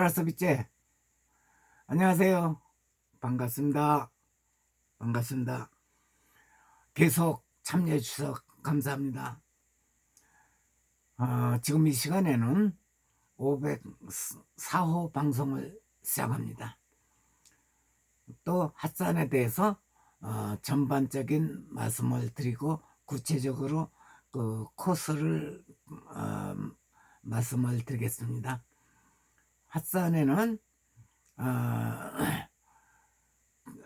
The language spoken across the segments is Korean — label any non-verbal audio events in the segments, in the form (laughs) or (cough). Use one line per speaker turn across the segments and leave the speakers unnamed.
크라스비체 안녕하세요. 반갑습니다. 반갑습니다. 계속 참여해 주셔서 감사합니다. 어, 지금 이 시간에는 504호 방송을 시작합니다. 또 핫산에 대해서 어, 전반적인 말씀을 드리고 구체적으로 그 코스를 어, 말씀을 드리겠습니다. 핫산에는 어,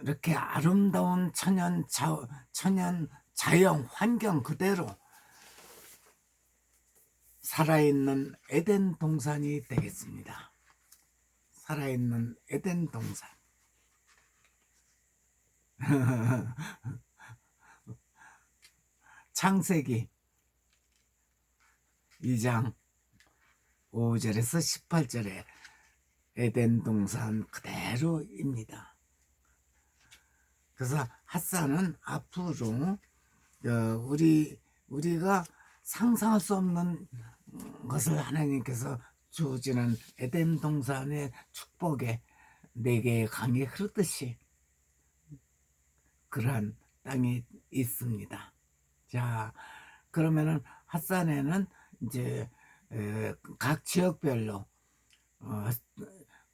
이렇게 아름다운 천연 자, 천연 자연 환경 그대로 살아있는 에덴 동산이 되겠습니다. 살아있는 에덴 동산. (laughs) 창세기 2장 5절에서 18절에 에덴 동산 그대로입니다. 그래서 핫산은 앞으로 어, 우리 우리가 상상할 수 없는 것을 하나님께서 주어지는 에덴 동산의 축복에 네 개의 강이 흐르듯이 그러한 땅이 있습니다. 자, 그러면은 핫산에는 이제 에, 각 지역별로 어,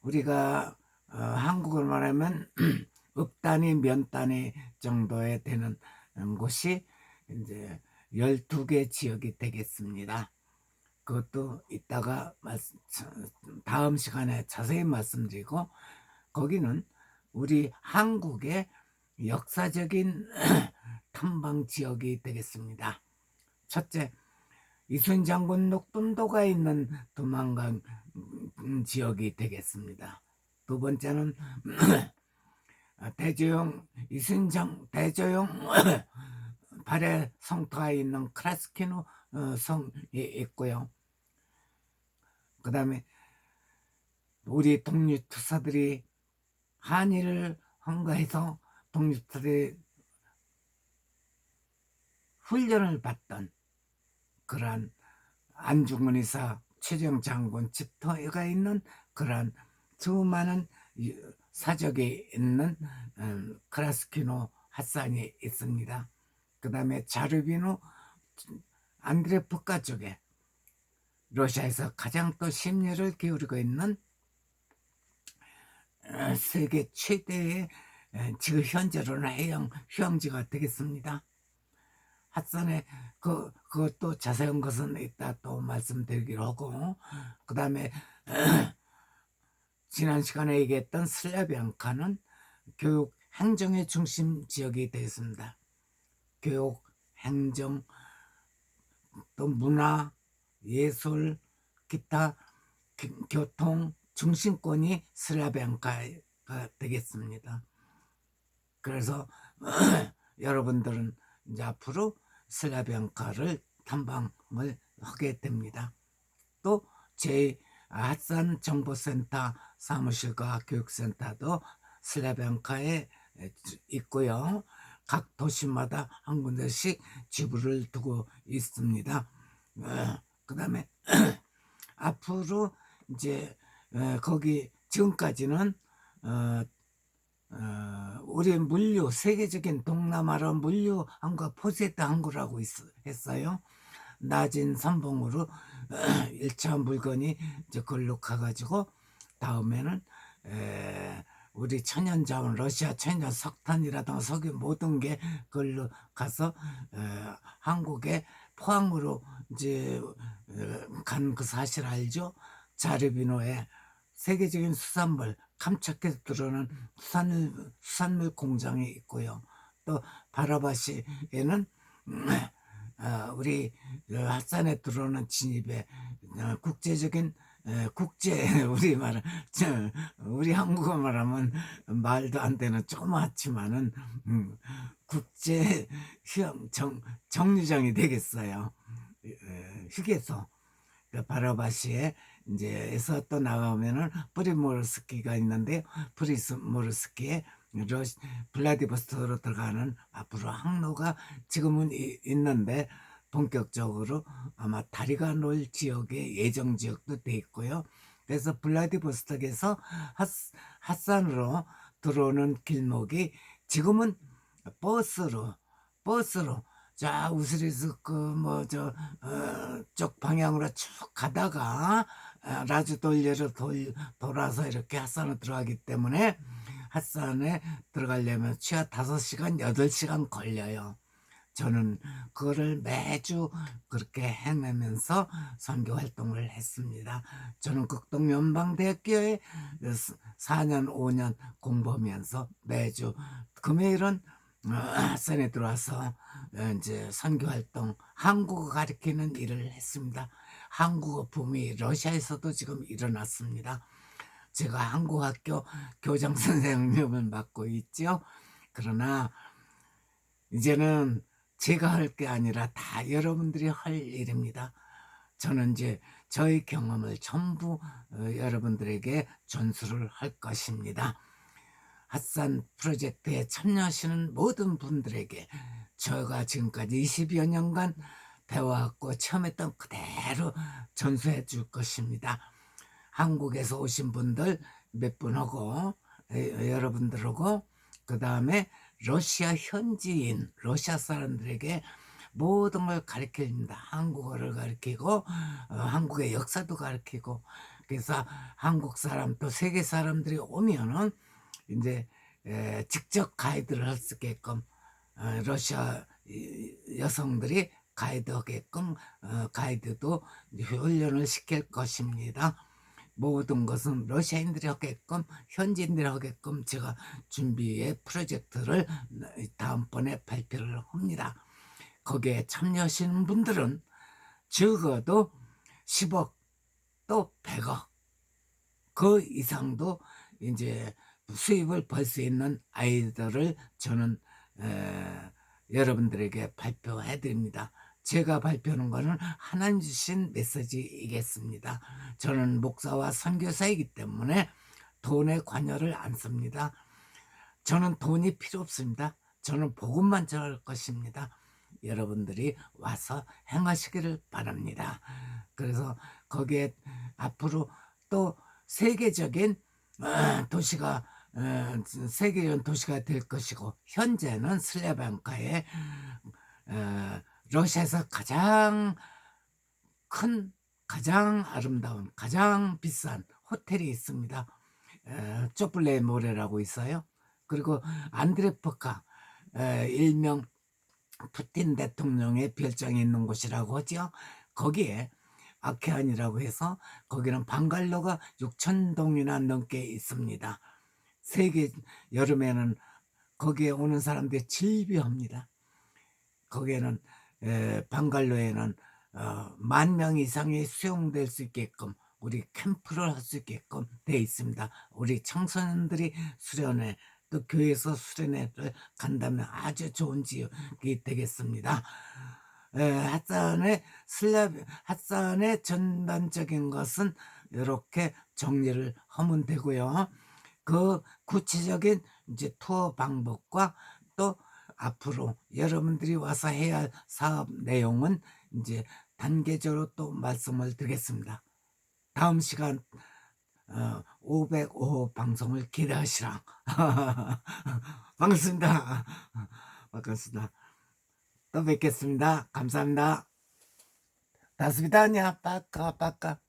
우리가 어, 한국을 말하면 읍 단위, 면 단위 정도에 되는 곳이 이제 12개 지역이 되겠습니다. 그것도 이따가 말씀, 다음 시간에 자세히 말씀드리고 거기는 우리 한국의 역사적인 (clears throat) 탐방 지역이 되겠습니다. 첫째, 이순 장군 녹둔도가 있는 음, 지역이 되겠습니다. 두 번째는 대조영 이순장 대조영 발해 성터가 있는 크라스키노 어, 성이 있고요. 그 다음에 우리 독립투사들이 한일을 헌가해서 독립투사들이 훈련을 받던 그러한 안중근 의사, 최정 장군 집터가 있는 그러한 수많은 사적에 있는 음, 크라스키노 핫산이 있습니다. 그 다음에 자르비노 안드레프카 쪽에 러시아에서 가장 또 심려를 기울이고 있는 어, 세계 최대의 지금 현재로는 해양 휴양지가 되겠습니다. 핫산에 그 그것도 자세한 것은 이따 또 말씀드리기로 하고 그 다음에 (clears throat) 지난 시간에 얘기했던 슬라비앙카는 교육 행정의 중심 지역이 되겠습니다. 교육, 행정, 또 문화, 예술, 기타, 교통 중심권이 슬라비앙카가 되겠습니다. 그래서 (clears throat) 여러분들은 이제 앞으로 슬라비앙카를 탐방을 하게 됩니다. 또 제 핫산 정보센터 사무실과 교육센터도 슬라비앙카에 있고요. 각 도시마다 한 군데씩 지부를 두고 있습니다. 그 다음에 (clears throat) 앞으로 이제 거기 지금까지는 어, 어, 우리 물류 세계적인 동남아로 물류 항구 포세트 항구라고 있, 했어요. 낮은 선봉으로 (clears throat) 1차 물건이 이제 걸로 가가지고 다음에는 에, 우리 천연자원 러시아 천연 석탄이라든가 석유 모든 게 걸로 가서 에, 한국에 포항으로 이제 간 그 사실 알죠? 자르비노에 세계적인 수산물 감착해서 들어오는 수산물, 수산물 공장이 있고요. 또 바라바시에는 어, 우리 핫산에 들어오는 진입에 어, 국제적인 국제 (laughs) 우리 말 우리 한국어 말하면 말도 안 되는 조그맣지만은 음, 국제 휴양 정 정류장이 되겠어요. 휴게소 그 바라바시에 이제에서 또 나가면은 프리모르스키가 있는데 프리모르스키에 러시, 블라디보스토크로 들어가는 앞으로 항로가 지금은 이, 있는데 본격적으로 아마 다리가 놀 지역의 예정 지역도 돼 있고요. 그래서 블라디보스톡에서 핫, 핫산으로 들어오는 길목이 지금은 버스로 버스로 자 우스리스 그뭐저쪽 방향으로 쭉 가다가 어, 라주돌리를 돌, 돌아서 이렇게 핫산으로 들어가기 때문에 핫산에 들어가려면 취하 5시간 8시간 걸려요. 저는 그거를 매주 그렇게 해내면서 선교 활동을 했습니다. 저는 극동연방대학교에 4년, 5년 공부하면서 매주 금요일은 어, 산에 들어와서 어, 이제 선교 활동, 한국어 가르치는 일을 했습니다. 한국어 붐이 러시아에서도 지금 일어났습니다. 제가 한국학교 교장 선생님을 맡고 있죠. 그러나 이제는 제가 할 게 아니라 다 여러분들이 할 일입니다. 저는 이제 저의 경험을 전부 어, 여러분들에게 전수를 할 것입니다. 핫산 프로젝트에 참여하시는 모든 분들에게 제가 지금까지 20여 년간 배워왔고 체험했던 그대로 전수해 줄 것입니다. 한국에서 오신 분들 몇 분하고 에, 여러분들하고 그 다음에 러시아 현지인 러시아 사람들에게 모든 걸 가르칩니다. 한국어를 가르치고 어, 한국의 역사도 가르치고 그래서 한국 사람 또 세계 사람들이 오면은 이제 에, 직접 가이드를 할 수 있게끔 어, 러시아 이, 여성들이 가이드하게끔 어, 가이드도 훈련을 시킬 것입니다. 모든 것은 러시아인들이 하게끔 현지인들이 하게끔 제가 준비의 프로젝트를 다음번에 발표를 합니다. 거기에 참여하시는 분들은 적어도 10억 또 100억 그 이상도 이제 수입을 벌 수 있는 아이들을 저는 에, 여러분들에게 발표해 드립니다. 제가 발표하는 것은 하나님 주신 메시지이겠습니다. 저는 목사와 선교사이기 때문에 돈에 관여를 안 씁니다. 저는 돈이 필요 없습니다. 저는 복음만 전할 것입니다. 여러분들이 와서 행하시기를 바랍니다. 그래서 거기에 앞으로 또 세계적인 어, 도시가 어, 세계적인 도시가 될 것이고 현재는 슬라방카에 어, 러시아에서 가장 큰 가장 아름다운 가장 비싼 호텔이 있습니다. 에, 쪼플레 모레라고 있어요. 그리고 안드레프카 에, 일명 푸틴 대통령의 별장이 있는 곳이라고 하죠. 거기에 아케안이라고 해서 거기는 방갈로가 6천 동이나 넘게 있습니다. 세계 여름에는 거기에 오는 사람들이 질비합니다. 거기에는 에, 방갈로에는 어, 만명 이상이 수용될 수 있게끔 우리 캠프를 할 수 있게끔 돼 있습니다. 우리 청소년들이 수련회 또 교회에서 수련회를 간다면 아주 좋은 지역이 되겠습니다. 에, 핫산의 슬랍 핫산의 전반적인 것은 이렇게 정리를 하면 되고요. 그 구체적인 이제 투어 방법과 또 앞으로 여러분들이 와서 해야 할 사업 내용은 이제 단계적으로 또 말씀을 드리겠습니다. 다음 시간 어, 505호 방송을 기대하시라. (laughs) 반갑습니다. 반갑습니다. 또 뵙겠습니다. 감사합니다. 다스비다냐 빠까 빠까.